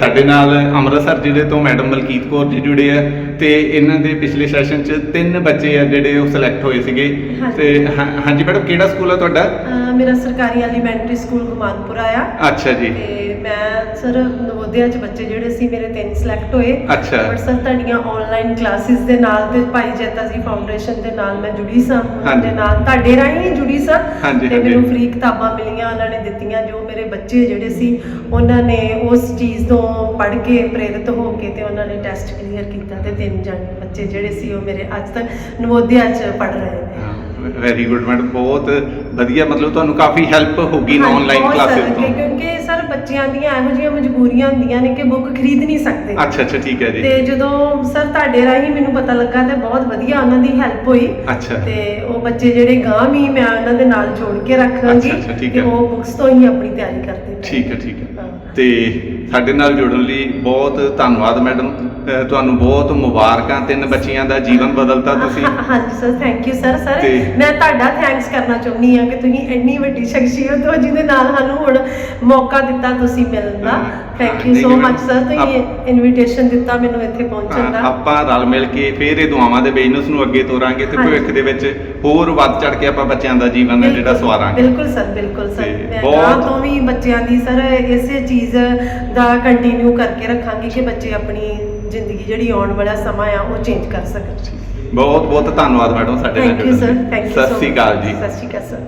ਸਾਡੇ ਨਾਲ ਅੰਮ੍ਰਿਤਸਰ ਜ਼ਿਲ੍ਹੇ ਤੋਂ ਮੈਡਮ ਮਲਕੀਤ ਕੌਰ ਜੀ ਜੁੜੇ ਆ ਤੇ ਇਹਨਾਂ ਦੇ ਪਿਛਲੇ ਸੈਸ਼ਨ 'ਚ ਤਿੰਨ ਬੱਚੇ ਆ ਜਿਹੜੇ ਉਹ ਸਿਲੈਕਟ ਹੋਏ ਸੀਗੇ। ਤੇ ਹਾਂਜੀ ਮੈਡਮ ਕਿਹੜਾ ਸਕੂਲ ਆ ਤੁਹਾਡਾ ਮੇਰਾ ਸਰਕਾਰੀ ਐਲੀਮੈਂਟਰੀ ਸਕੂਲ ਗੁਮਾਨਪੁਰਾ ਆ ਅੱਛਾ ਜੀ ਤੇ ਮੈਂ ਸਰ ਨਵੋਦਿਆ ਚ ਬੱਚੇ ਜਿਹੜੇ ਸੀ ਮੇਰੇ ਤਿੰਨ ਸਿਲੈਕਟ ਹੋਏ ਅੱਛਾ। ਬਟ ਸਰ ਤੁਹਾਡੀਆਂ ਆਨਲਾਈਨ ਕਲਾਸਿਸ ਦੇ ਨਾਲ ਤੇ ਭਾਈ ਜੈਤਾ ਜੀ ਫਾਊਂਡੇਸ਼ਨ ਦੇ ਨਾਲ ਮੈਂ ਜੁੜੀ ਸਾਂ। ਦੇ ਨਾਲ ਤੁਹਾਡੇ ਰਾਹੀਂ ਹੀ ਜੁੜੀ ਸਾਂ ਤੇ। ਮੈਨੂੰ ਫ੍ਰੀ ਕਿਤਾਬਾਂ ਮਿਲੀਆਂ ਉਹਨਾਂ ਨੇ ਦਿੱਤੀਆਂ ਜੋ ਮੇਰੇ ਬੱਚੇ ਜਿਹੜੇ ਸੀ ਉਹਨਾਂ ਨੇ ਉਸ ਚੀਜ਼ ਤੋਂ ਪੜ੍ਹ ਕੇ ਪ੍ਰੇਰਿਤ ਹੋ ਕੇ ਤੇ ਉਹਨਾਂ ਨੇ ਟੈਸਟ ਕਲੀਅਰ ਕੀਤਾ ਤੇ ਤਿੰਨ ਜਾਣੇ ਬੱਚੇ ਜਿਹੜੇ ਸੀ ਉਹ ਮੇਰੇ ਅੱਜ ਤੱਕ ਨਵੋਦਿਆ ਚ ਪੜ੍ਹ ਰਹੇ ਨੇ। ਵੈਰੀ ਗੁੱਡ ਮੈਡਮ ਬਹੁਤ ਵਧੀਆ ਮਤਲਬ ਤੁਹਾਨੂੰ ਕਾਫੀ ਹੈਲਪ ਹੋਗੀ ਹਾਂਜੀ, ਆਨਲਾਈਨ ਕਲਾਸਿਸ ਤੋਂ। ਕਿਉਂਕਿ ਸਰ ਬੱਚਿਆਂ ਦੀਆਂ ਇਹੋ ਜਿਹੀਆਂ ਮਜਬੂਰੀਆਂ ਹੁੰਦੀਆਂ ਨੇ ਕਿ ਬੁੱਕ ਖਰੀਦ ਨਹੀਂ ਸਕਦੇ। ਅੱਛਾ ਅੱਛਾ ਠੀਕ ਹੈ ਜੀ। ਤੇ ਜਦੋਂ ਸਰ ਤੁਹਾਡੇ ਰਾਹੀਂ ਮੈਨੂੰ ਪਤਾ ਲੱਗਾ ਤੇ ਬਹੁਤ ਵਧੀਆ ਉਹਨਾਂ ਦੀ ਹੈਲਪ ਹੋਈ। ਅੱਛਾ। ਤੇ ਉਹ ਬੱਚੇ ਜਿਹੜੇ ਗਾਂ ਵੀ ਮੈਂ ਉਹਨਾਂ ਦੇ ਨਾਲ ਜੋੜ ਕੇ ਰੱਖਾਂਗੀ ਤੇ। ਉਹ ਬੁੱਕਸ ਤੋਂ ਹੀ ਆਪਣੀ ਤਿਆਰੀ ਕਰਦੇ ਨੇ ਠੀਕ ਹੈ ਠੀਕ ਹਾਂ। ਤੇ ਸਾਡੇ ਨਾਲ ਜੁੜਨ ਲਈ ਬਹੁਤ ਧੰਨਵਾਦ ਮੈਡਮ। ਤੁਹਾਨੂੰ ਬਹੁਤ ਮੁਬਾਰਕਾਂ ਤਿੰਨ ਬੱਚੀਆਂ ਦਾ ਜੀਵਨ ਬਦਲਤਾ ਤੁਸੀਂ। ਹਾਂਜੀ sir thank you sir sir ਤੇ- ਮੈਂ ਤੁਹਾਡਾ ਥੈਂਕਸ ਕਰਨਾ ਚਾਹੁੰਦੀ ਹਾਂ ਕਿ ਤੁਸੀਂ ਇੰਨੀ ਵੱਡੀ ਸ਼ਖਸੀਅਤ ਹੋ ਜਿਹਦੇ ਨਾਲ ਸਾਨੂੰ ਹੁਣ ਮੌਕਾ ਦਿੱਤਾ ਤੁਸੀਂ ਮਿਲਣ ਦਾ। ਹਾਂ, ਥੈਂਕ ਯੂ ਨਹੀਂ ਸੋ ਮਚ ਸਰ ਤੁਸੀਂ ਇਨਵੀਟੇਸ਼ਨ ਦਿੱਤਾ ਮੈਨੂੰ ਇੱਥੇ ਪਹੁੰਚਣ ਹਾਂ, ਦਾ ਆਪਾਂ ਰਲ ਮਿਲ ਕੇ ਫੇਰ ਇਹ ਦੁਆਵਾਂ ਦੇ ਬਿਜ਼ਨਸ ਨੂੰ ਅੱਗੇ ਤੋਰਾਂਗੇ ਤੇ ਹਾਂਜੀ। ਭਵਿੱਖ ਦੇ ਵਿੱਚ ਹੋਰ ਵੱਧ ਚੜ ਕੇ ਆਪਾਂ ਬੱਚਿਆਂ ਦਾ ਜੀਵਨ ਹੈ ਜਿਹੜਾ ਬਿਲਕੁਲ- ਸਵਾਰਾਂਗੇ। ਬਿਲਕੁਲ ਸਰ ਬਿਲਕੁਲ ਸਰ ਤੇ ਮੈਂ ਬਹੁਤ- ਗਾਂ ਤੋਂ ਵੀ ਬੱਚਿਆਂ ਦੀ ਸਰ ਇਸੇ ਚੀਜ਼ ਦਾ ਕੰਟੀਨਿਊ ਕਰਕੇ ਰੱਖਾਂਗੀ ਕਿ ਬੱਚੇ ਆਪਣੀ ਜ਼ਿੰਦਗੀ ਜਿਹੜੀ ਆਉਣ ਵਾਲਾ ਸਮਾਂ ਆ ਉਹ ਚੇਂਜ ਕਰ ਸਕਣ। ਬਹੁਤ ਬਹੁਤ ਧੰਨਵਾਦ ਮੈਡਮ ਸਾਡੇ ਨਾਲ ਥੈਂਕ ਯੂ ਜੁੜਨ ਸਰ ਲਈ। ਥੈਂਕ ਯੂ ਸਤਿ ਸ੍ਰੀ ਅਕਾਲ ਜੀ। ਸਤਿ ਸ਼੍ਰੀ ਅਕਾਲ ਸਰ